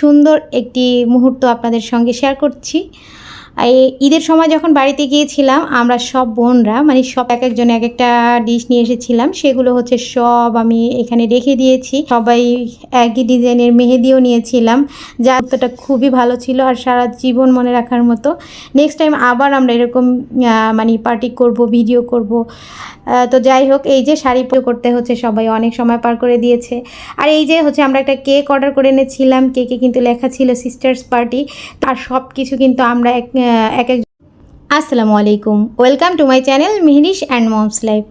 সুন্দর একটি মুহূর্ত আপনাদের সঙ্গে শেয়ার করছি। ঈদের সময় যখন বাড়িতে গিয়েছিলাম, আমরা সব বোনরা মানে সব এক একজন এক একটা ডিশ নিয়ে এসেছিলাম। সেগুলো হচ্ছে সব আমি এখানে রেখে দিয়েছি। সবাই একই ডিজাইনের মেহেদিও নিয়েছিলাম, যা অতটা খুবই ভালো ছিল আর সারা জীবন মনে রাখার মতো। নেক্সট টাইম আবার আমরা এরকম মানে পার্টি করব ভিডিও করব। তো যাই হোক, এই যে শাড়ি করতে হচ্ছে, সবাই অনেক সময় পার করে দিয়েছে। আর এই যে হচ্ছে আমরা একটা কেক অর্ডার করে এনেছিলাম। কেকে কিন্তু লেখা ছিল সিস্টার্স পার্টি তার সব কিছু কিন্তু আমরা এক এক এক আসসালামু আলাইকুম welcome to my channel Mihirish and mom's life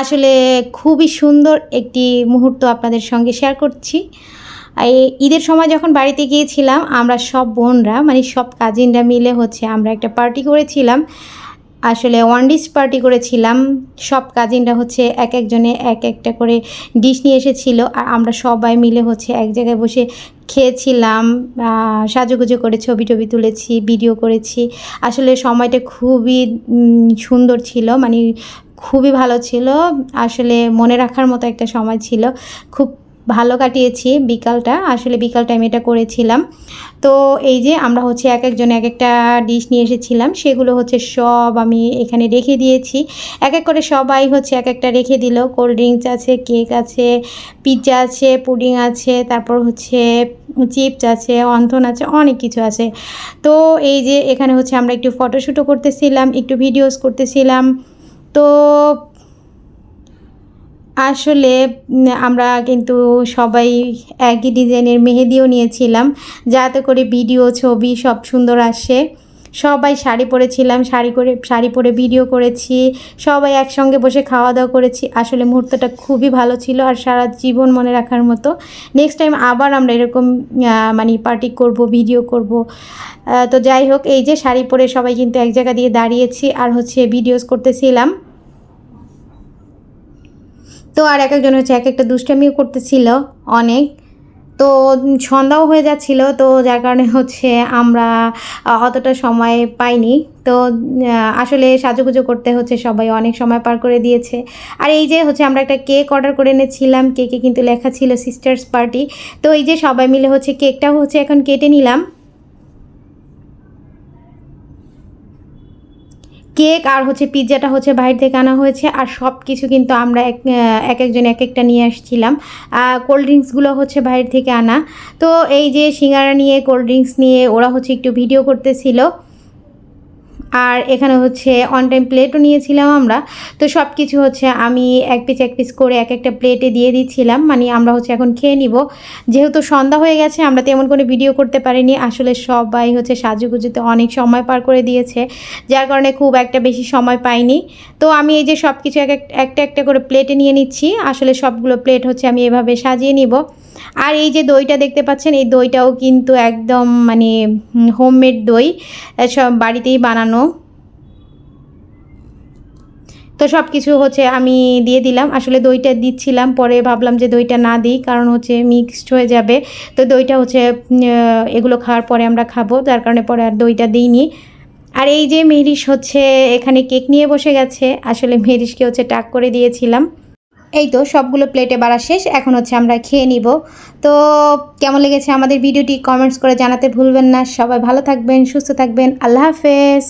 আসলে খুবই সুন্দর একটি মুহূর্ত আপনাদের সঙ্গে শেয়ার করছি। ঈদের সময় যখন বাড়িতে গিয়েছিলাম, আমরা সব বোনরা মানে সব কাজিনরা মিলে হচ্ছে আমরা একটা পার্টি করেছিলাম। আসলে ওয়ান ডিশ পার্টি করেছিলাম। সব কাজিনরা হচ্ছে এক একজনে এক একটা করে ডিশ নিয়ে এসেছিল। আর আমরা সবাই মিলে হচ্ছে এক জায়গায় বসে খেয়েছিলাম সাজুগুজু করে ছবি টবি তুলেছি ভিডিও করেছি। আসলে সময়টা খুবই সুন্দর ছিল মানে খুবই ভালো ছিল। আসলে মনে রাখার মতো একটা সময় ছিল। খুব ভালো কাটিয়েছি বিকালটা, আসলে বিকাল টাইম এটা করেছিলাম। তো এই যে আমরা হচ্ছে এক একজন এক একটা ডিশ নিয়ে এসেছিলাম, সেগুলো হচ্ছে সব আমি এখানে রেখে দিয়েছি। এক এক করে সবাই হচ্ছে এক একটা রেখে দিল। কোল্ড ড্রিঙ্কস আছে কেক আছে পিৎজা আছে পুডিং আছে, তারপর হচ্ছে চিপস আছে, অন্থন আছে, অনেক কিছু আছে। তো এই যে এখানে হচ্ছে আমরা একটু ফটোশ্যুটও করতেছিলাম, একটু ভিডিওস করতেছিলাম। তো আসলে আমরা কিন্তু সবাই একই ডিজাইনের মেহেদিও নিয়েছিলাম। যাতে করে ভিডিও, ছবি সব সুন্দর আসে। সবাই শাড়ি পরেছিলাম, শাড়ি করে, শাড়ি পরে ভিডিও করেছি। সবাই একসঙ্গে বসে খাওয়া দাওয়া করেছি। আসলে মুহূর্তটা খুবই ভালো ছিল আর সারা জীবন মনে রাখার মতো। নেক্সট টাইম আবার আমরা এরকম মানে পার্টি করব ভিডিও করব। তো যাই হোক, এই যে শাড়ি পরে সবাই কিন্তু এক জায়গা দিয়ে দাঁড়িয়েছি আর হচ্ছে ভিডিওস করতেছিলাম। তো আর এক একজন হচ্ছে, এক একটা দুষ্টামিও করতেছিল অনেক। তো সন্ধ্যাও হয়ে যাচ্ছিল, তো যার কারণে হচ্ছে আমরা অতটা সময় পাইনি। তো আসলে সাজুগুজু করতে হচ্ছে সবাই, অনেক সময় পার করে দিয়েছে। আর এই যে হচ্ছে আমরা একটা কেক অর্ডার করে এনেছিলাম, কেকে কিন্তু লেখা ছিল সিস্টার্স পার্টি তো এই যে সবাই মিলে হচ্ছে কেকটাও হচ্ছে এখন কেটে নিলাম। কেক আর হচ্ছে পিৎজাটা হচ্ছে বাইরে থেকে আনা হয়েছে আর সব কিছু কিন্তু আমরা এক এক একজন এক একটা নিয়ে আসছিলাম। কোল্ড ড্রিঙ্কসগুলো হচ্ছে বাইরে থেকে আনা। তো এই যে সিঙ্গারা নিয়ে কোল্ড ড্রিঙ্কস নিয়ে ওরা হচ্ছে একটু ভিডিও করতেছিল। আর এখানে হচ্ছে অন টাইম প্লেটও নিয়েছিলাম আমরা। তো সব কিছু হচ্ছে আমি এক পিস এক পিস করে এক একটা প্লেটে দিয়ে দিচ্ছিলাম। মানে আমরা হচ্ছে এখন খেয়ে নিব। যেহেতু সন্ধ্যা হয়ে গেছে, আমরা তেমন কোনো ভিডিও করতে পারিনি। আসলে সবাই হচ্ছে সাজুগুজুতে অনেক সময় পার করে দিয়েছে, যার কারণে খুব একটা বেশি সময় পাইনি। তো আমি এই যে সব কিছু এক এক- একটা একটা করে প্লেটে নিয়ে নিচ্ছি। আসলে সবগুলো প্লেট হচ্ছে আমি এভাবে সাজিয়ে নিব। আর এই যে দইটা দেখতে পাচ্ছেন, এই দইটাও কিন্তু একদম মানে হোমমেড দই সব বাড়িতেই বানানো। তো সব কিছু হচ্ছে আমি দিয়ে দিলাম। আসলে দইটা দিচ্ছিলাম, পরে ভাবলাম যে দইটা না দিই, কারণ হচ্ছে মিক্সড হয়ে যাবে। তো দইটা হচ্ছে এগুলো খাওয়ার পরে আমরা খাব তার কারণে পরে আর দইটা দিইনি। আর এই যে মেহরিশ হচ্ছে, এখানে কেক নিয়ে বসে গেছে। আসলে মেহরিশকে হচ্ছে টাক করে দিয়েছিলাম। এই তো সবগুলো প্লেটে বাড়া শেষ, এখন হচ্ছে আমরা খেয়ে নিব। তো কেমন লেগেছে আমাদের ভিডিওটি কমেন্টস করে জানাতে ভুলবেন না। সবাই ভালো থাকবেন, সুস্থ থাকবেন। আল্লাহ হাফেজ।